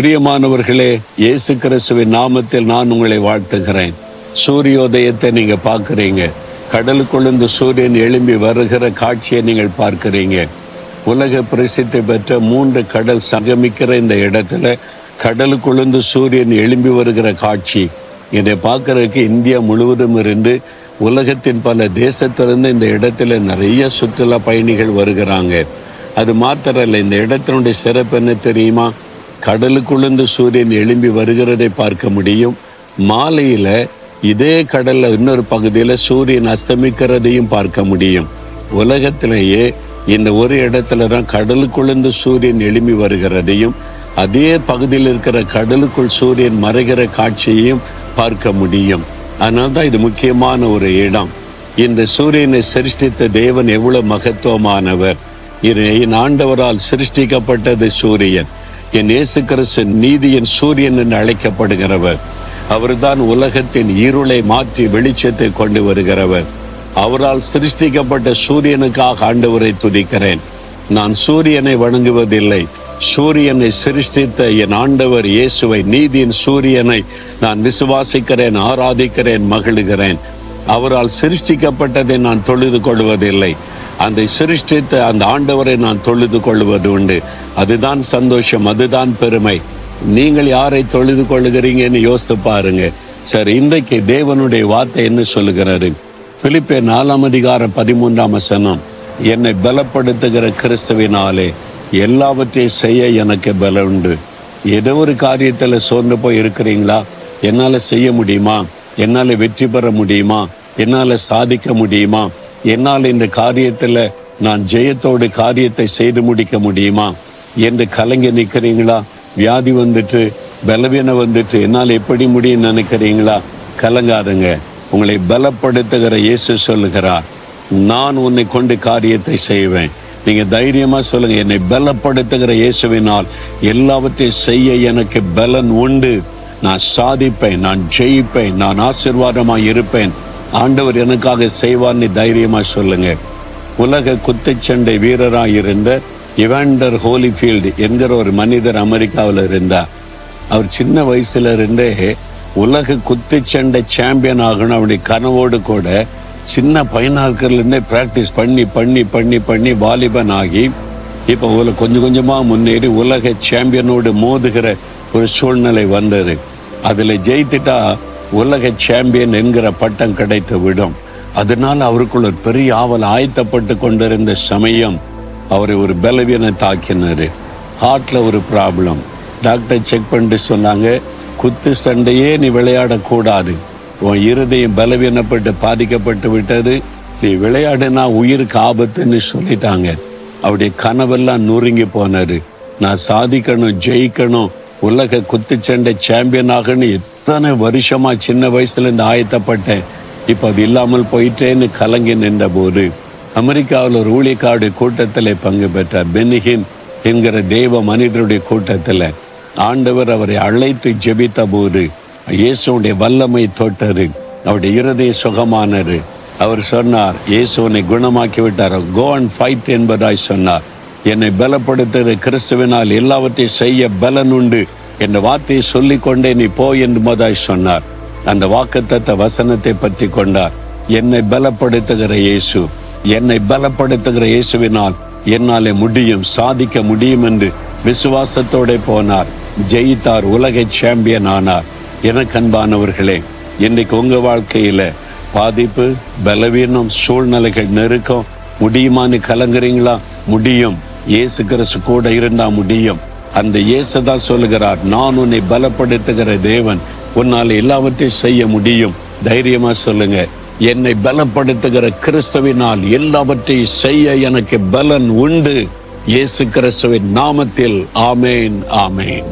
பிரியமானவர்களே இயேசு கிறிஸ்துவின் நாமத்தில் நான் உங்களை வாழ்த்துகிறேன். சூரியோதயத்தை நீங்க பார்க்குறீங்க. கடலுக்குள்ளிருந்து சூரியன் எழும்பி வருகிற காட்சியை நீங்கள் பார்க்குறீங்க. உலக பிரசித்தி பெற்ற மூன்று கடல் சங்கமிக்கிற இந்த இடத்துல கடலுக்குள்ளிருந்து சூரியன் எழும்பி வருகிற காட்சி. இதை பார்க்கறதுக்கு இந்தியா முழுவதும் இருந்து உலகத்தின் பல தேசத்திலிருந்து இந்த இடத்துல நிறைய சுற்றுலா பயணிகள் வருகிறாங்க. அது மாத்திரம் இல்லை இந்த இடத்தினுடைய சிறப்பு என்ன தெரியுமா? கடலுக்குள்ளிருந்து சூரியன் எழும்பி வருகிறதை பார்க்க முடியும். மாலையில் இதே கடலில் இன்னொரு பகுதியில் சூரியன் அஸ்தமிக்கிறதையும் பார்க்க முடியும். உலகத்திலேயே இந்த ஒரு இடத்துல தான் கடலுக்குள்ளிருந்து சூரியன் எழும்பி வருகிறதையும் அதே பகுதியில் இருக்கிற கடலுக்குள் சூரியன் மறைகிற காட்சியையும் பார்க்க முடியும். அதனால தான் இது முக்கியமான ஒரு இடம். இந்த சூரியனை சிருஷ்டித்த தேவன் எவ்வளவு மகத்துவமானவர். இது என் ஆண்டவரால் சிருஷ்டிக்கப்பட்டது சூரியன். என் இயேசு கிறிஸ்து நீதியின் சூரியன் என்று அழைக்கப்படுகிறவர். அவர்தான் உலகத்தின் இருளை மாற்றி வெளிச்சத்தை கொண்டு வருகிறவர். அவரால் சிருஷ்டிக்கப்பட்ட சூரியனுக்காக ஆண்டவரை துதிக்கிறேன். நான் சூரியனை வணங்குவதில்லை. சூரியனை சிருஷ்டித்த என் ஆண்டவர் இயேசுவை நீதியின் சூரியனை நான் விசுவாசிக்கிறேன் ஆராதிக்கிறேன் மகிழுகிறேன். அவரால் சிருஷ்டிக்கப்பட்டதை நான் தொழுது கொள்வதில்லை. அந்த சிருஷ்டித்த அந்த ஆண்டவரை நான் தொழுது கொள்வது உண்டு. அதுதான் சந்தோஷம் அதுதான் பெருமை. நீங்கள் யாரை தொழுது கொள்ளுகிறீங்கன்னு யோசித்து பாருங்க. சரி இன்றைக்கு தேவனுடைய வார்த்தை என்ன சொல்லுகிறாரு? பிலிப்பே நாலாம் அதிகாரம் பதிமூன்றாம் வசனம் என்னை பலப்படுத்துகிற கிறிஸ்துவினாலே எல்லாவற்றையும் செய்ய எனக்கு பலம் உண்டு. ஏதோ ஒரு காரியத்தில் சோர்ந்து போய் இருக்கிறீங்களா? என்னால் செய்ய முடியுமா? என்னால் வெற்றி பெற முடியுமா? என்னால் சாதிக்க முடியுமா? என்னால் இந்த காரியத்தில் நான் ஜெயத்தோடு காரியத்தை செய்து முடிக்க முடியுமா? என்று கலங்கி நிற்கிறீங்களா? வியாதி வந்துட்டு பலவீனம் வந்துட்டு என்னால் எப்படி முடியும் நினைக்கிறீங்களா? கலங்காதுங்க. உங்களை பலப்படுத்துகிற இயேசு சொல்லுகிறார் நான் உன்னை கொண்டு காரியத்தை செய்வேன். நீங்கள் தைரியமாக சொல்லுங்க என்னை பலப்படுத்துகிற இயேசுவினால் எல்லாவற்றையும் செய்ய எனக்கு பலன் உண்டு. நான் சாதிப்பேன் நான் ஜெயிப்பேன் நான் ஆசிர்வாதமாக இருப்பேன். ஆண்டவர் எனக்காக செய்வான்னு தைரியமா சொல்லுங்க. உலக குத்துச்சண்டை வீரராக இருந்த இவாண்டர் ஹோலிஃபீல்டு என்கிற ஒரு மனிதர் அமெரிக்காவில் இருந்தார். அவர் சின்ன வயசுல இருந்தே உலக குத்துச்சண்டை சாம்பியன் ஆகணும் அப்படி கனவோடு கூட சின்ன பையனாக்கள்லேருந்தே ப்ராக்டிஸ் பண்ணி பண்ணி பண்ணி பண்ணி வாலிபன் ஆகி இப்போ உலக கொஞ்சம் கொஞ்சமாக முன்னேறி உலக சாம்பியனோடு மோதுகிற ஒரு சூழ்நிலை வந்தது. அதில் ஜெயித்துட்டா உலக சாம்பியன் என்கிற பட்டம் கிடைத்து விடும். அதனால் அவருக்குள்ள ஒரு பெரிய ஆவல் ஆயத்தப்பட்டு கொண்டிருந்த சமயம் அவரை ஒரு பலவீன தாக்கினார் ஹார்ட்ல ஒரு ப்ராப்ளம் டாக்டர் செக் பண்ணிட்டு சொன்னாங்க குத்து சண்டையே நீ விளையாடக்கூடாது உன் இருதயம் பலவீனப்பட்டு பாதிக்கப்பட்டு விட்டது. நீ விளையாடுனா உயிருக்கு ஆபத்துன்னு சொல்லிட்டாங்க. அவருடைய கனவெல்லாம் நொறுங்கி போனாரு நான் சாதிக்கணும் ஜெயிக்கணும் உலக குத்துச்சண்டை சாம்பியனாகனு எத்தனை வருஷமா சின்ன வயசுல இருந்து ஆயத்தப்பட்டேன் இப்போ அது இல்லாமல் போயிட்டேன்னு கலங்கி நின்ற போது அமெரிக்காவில் ஒரு ஊழியக்காடு கூட்டத்தில் பங்கு பெற்றார். பென்னிகின் என்கிற தெய்வ மனிதருடைய கூட்டத்தில் ஆண்டவர் அவரை அழைத்து ஜெபித்த போது இயேசுடைய வல்லமை தொட்டரு அவருடைய இருதய சுகமானரு அவர் சொன்னார் இயேசுவனை குணமாக்கி விட்டார் கோ அண்ட் ஃபைட் என்பதாய் சொன்னார். என்னை பலப்படுத்துகிற கிறிஸ்துவினால் எல்லாவற்றையும் செய்ய பலன் உண்டு என்ற வார்த்தையை சொல்லிக்கொண்டே நீ போ என்று மோதாய் சொன்னார். அந்த வாக்குத்தத்த வசனத்தை பற்றி கொண்டார். என்னை பலப்படுத்துகிற இயேசு என்னை பலப்படுத்துகிற இயேசுவினால் என்னாலே முடியும் சாதிக்க முடியும் என்று விசுவாசத்தோட போனார். ஜெயித்தார் உலக சாம்பியன் ஆனார். எனக்கு அன்பானவர்களே இன்னைக்கு உங்க வாழ்க்கையில பாதிப்பு பலவீனம் சூழ்நிலைகள் நெருக்கம் முடியுமான்னு கலங்குறீங்களா? முடியும். இயேசு கிறிஸ்து கூட இருந்தா முடியும். அந்த இயேசு தான் சொல்லுகிறார் நான் உன்னை பலப்படுத்துகிற தேவன் உன்னால் எல்லாவற்றையும் செய்ய முடியும். தைரியமா சொல்லுங்க. என்னை பலப்படுத்துகிற கிறிஸ்துவினால் எல்லாவற்றையும் செய்ய எனக்கு பலன் உண்டு. இயேசு கிறிஸ்துவின் நாமத்தில் ஆமேன் ஆமேன்.